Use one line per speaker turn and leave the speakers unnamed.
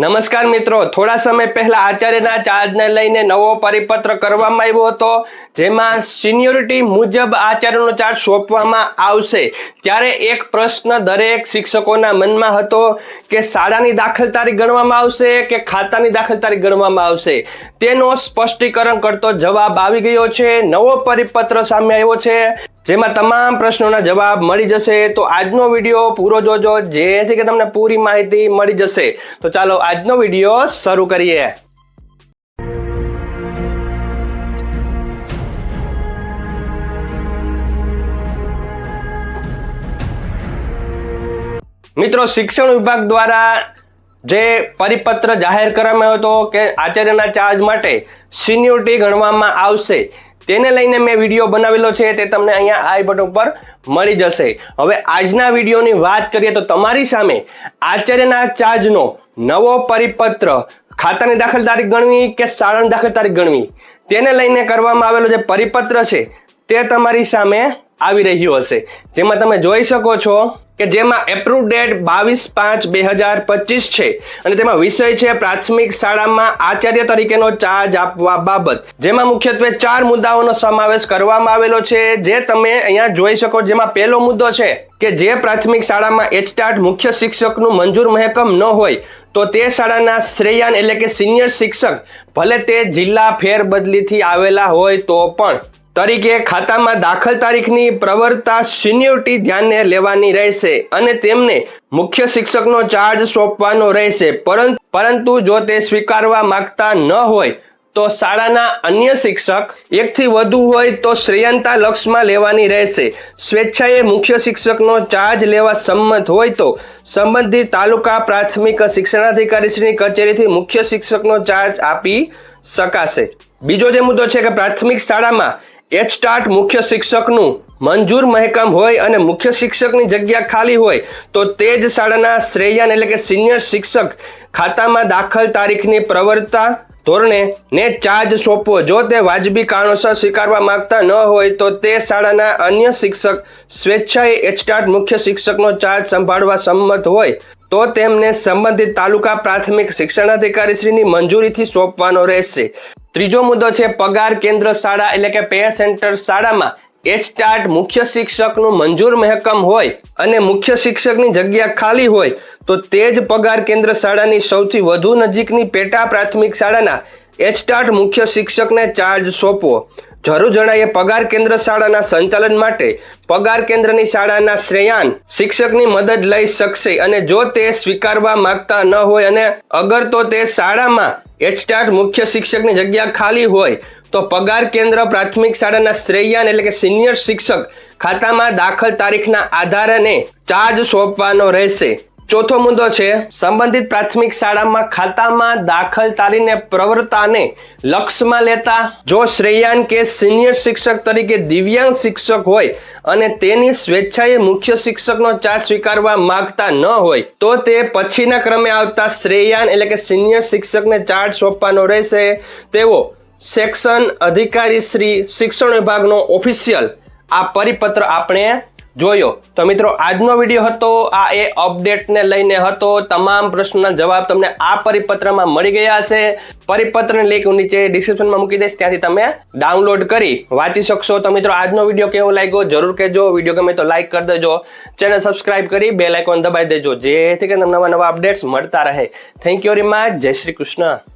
નમસ્કાર મિત્રો, થોડા સમય પહેલા આચાર્યના ચાર્જને લઈને નવો પરિપત્ર કરવામાં આવ્યો હતો, જેમાં સિનિયોરિટી મુજબ આચાર્યનો ચાર્જ સોંપવામાં આવશે. ત્યારે એક પ્રશ્ન દરેક શિક્ષકોના મનમાં હતો કે શાળાની દાખલ તારીખ ગણવામાં આવશે કે ખાતાની દાખલ તારીખ ગણવામાં આવશે? તેનો સ્પષ્ટીકરણ કરતો જવાબ આવી ગયો છે. નવો પરિપત્ર સામે આવ્યો છે, જેમાં તમામ પ્રશ્નોના જવાબ મળી જશે. તો આજનો વીડિયો પૂરો જોજો, જેથી કે તમને પૂરી માહિતી મળી જશે. તો ચાલો આજનો વીડિયો શરૂ કરીએ. મિત્રો, શિક્ષણ વિભાગ દ્વારા જે પરિપત્ર જાહેર કરવામાં આવ્યો હતો કે આચાર્યના ચાર્જ માટે સિન્યુરિટી ગણવામાં આવશે તેને લઈને મેં વીડિયો બનાવેલો છે તે તમને અહીંયા આઈ બટન ઉપર મળી જશે. હવે આજના વિડીયોની વાત કરીએ તો તમારી સામે આચાર્યના ચાર્જનો નવો પરિપત્ર ખાતાની દાખલ તારીખ ગણવી કે શાળાની દાખલ તારીખ ગણવી? તેને લઈને કરવામાં આવેલો જે પરિપત્ર છે તે તમારી સામે આવી રહ્યું હશે. જેમાં તમે જોઈ શકો છો કે જેમાં એપ્રુવ ડેટ બાવીસ પાંચ બે હજાર પચીસ છે. અને તેમાં વિષય છે પ્રાથમિક શાળામાં આચાર્ય તરીકેનો ચાર્જ આપવા બાબત. જેમાં મુખ્યત્વે ચાર મુદ્દાઓનો સમાવેશ કરવામાં આવેલો છે, જે તમે અહીંયા જોઈ શકો. જેમાં પહેલો મુદ્દો છે કે જે પ્રાથમિક શાળામાં એચટાટ મુખ્ય શિક્ષકનું મંજૂર મહેકમ ન હોય, તો તે શાળાના શ્રેયાન એટલે કે સિનિયર શિક્ષક ભલે તે જિલ્લા ફેરબદલીથી આવેલા હોય તો પણ. તરીકે ખાતામાં દાખલ તારીખની પ્રવર્તા સિનિયોરિટી ધ્યાને લેવાની રહેશે અને તેમને મુખ્ય શિક્ષકનો ચાર્જ સોંપવાનો રહેશે. પરંતુ જો તે સ્વીકારવા માંગતા ન હોય, તો શાળાના અન્ય શિક્ષક એકથી વધુ હોય તો શ્રેયંતા લક્ષમાં લેવાની રહેશે. સ્વેચ્છાએ મુખ્ય શિક્ષકનો ચાર્જ લેવા સંમત હોય તો સંબંધિત તાલુકા પ્રાથમિક શિક્ષણાધિકારીશ્રીની કચેરીથી મુખ્ય શિક્ષકનો ચાર્જ આપી શકાશે. બીજો જે મુદ્દો છે કે પ્રાથમિક શાળામાં એચટાટ મુખ્ય શિક્ષકનું મંજૂર મહેકમ હોય અને મુખ્ય શિક્ષકની જગ્યા ખાલી હોય, તો તે જ શાળાના શ્રેયાન એટલે કે સિનિયર શિક્ષક ખાતામાં દાખલ તારીખની પ્રવર્તા ધોરણે ને ચાર્જ સોંપવો. જો તે વાજબી કારણોસર સ્વીકારવા માંગતા ન હોય, તો તે શાળાના અન્ય શિક્ષક સ્વેચ્છાએ એચટાટ મુખ્ય શિક્ષકનો ચાર્જ સંભાળવા સંમત હોય, તો તેમને સંબંધિત તાલુકા પ્રાથમિક શિક્ષણાધિકારીશ્રીની મંજૂરીથી સોંપવાનો રહેશે. ત્રીજો મુદ્દો છે, પગાર કેન્દ્ર શાળા એટલે કે પે સેન્ટર શાળામાં એચટાટ મુખ્ય શિક્ષકનું મંજૂર મહેકમ હોય અને મુખ્ય શિક્ષકની જગ્યા ખાલી હોય, તો તે જ પગાર કેન્દ્ર શાળાની સૌથી વધુ નજીકની પેટા પ્રાથમિક શાળાના એચટાટ મુખ્ય શિક્ષકને ચાર્જ સોંપવો. જરૂર પગાર કેન્દ્ર શાળાના સંચાલન માટે પગાર કેન્દ્રની શાળાના શ્રેયાન શિક્ષકની મદદ લઈ શકશે અને જો તે સ્વીકારવા માંગતા ન હોય અને અગર તો તે શાળામાં એચટાટ મુખ્ય શિક્ષકની જગ્યા ખાલી હોય, તો પગાર કેન્દ્ર પ્રાથમિક શાળાના શ્રેયાન એટલે કે સિનિયર શિક્ષક ખાતામાં દાખલ તારીખના આધારે ચાર્જ સોંપવાનો રહેશે. ચોથો મુદ્દો છે, સંબંધિત પ્રાથમિક શાળામાં ખાતામાં દાખલ તારીને પ્રવર્તાને લક્ષમાં લેતા, જો શ્રેયાન કે સિનિયર શિક્ષક તરીકે દિવ્યાંગ શિક્ષક હોય અને તેની સ્વેચ્છાએ મુખ્ય શિક્ષકનો ચાર્જ સ્વીકારવા માંગતા ન હોય, તો તે પછીના ક્રમે આવતા શ્રેયાન એટલે કે સિનિયર શિક્ષકને ચાર્જ સોંપવાનો રહેશે. તેવો સેક્શન અધિકારી શ્રી, શિક્ષણ વિભાગનો ઓફિશિયલ આ પરિપત્ર આપણે જોયો. તો મિત્રો, આજનો વીડિયો હતો, આ એ અપડેટને લઈને હતો. તમામ પ્રશ્નોના જવાબ તમને આ પરિપત્રમાં મળી ગયા હશે પરિપત્રની લિંક હું નીચે ડિસ્ક્રિપ્શનમાં મૂકી દઈશ, ત્યાંથી તમે ડાઉનલોડ કરી વાંચી શકશો. તો મિત્રો, આજનો વીડિયો કેવો લાગ્યો? જરૂર કહેજો. વીડિયો ગમે તો લાઈક કરી દેજો. ચેનલ સબસ્ક્રાઇબ કરી બે લાઇકોન દબાવી દેજો, જેથી કરીને નવા નવા અપડેટ્સ મળતા રહે. થેન્ક યુ વેરી મચ જય શ્રી કૃષ્ણ.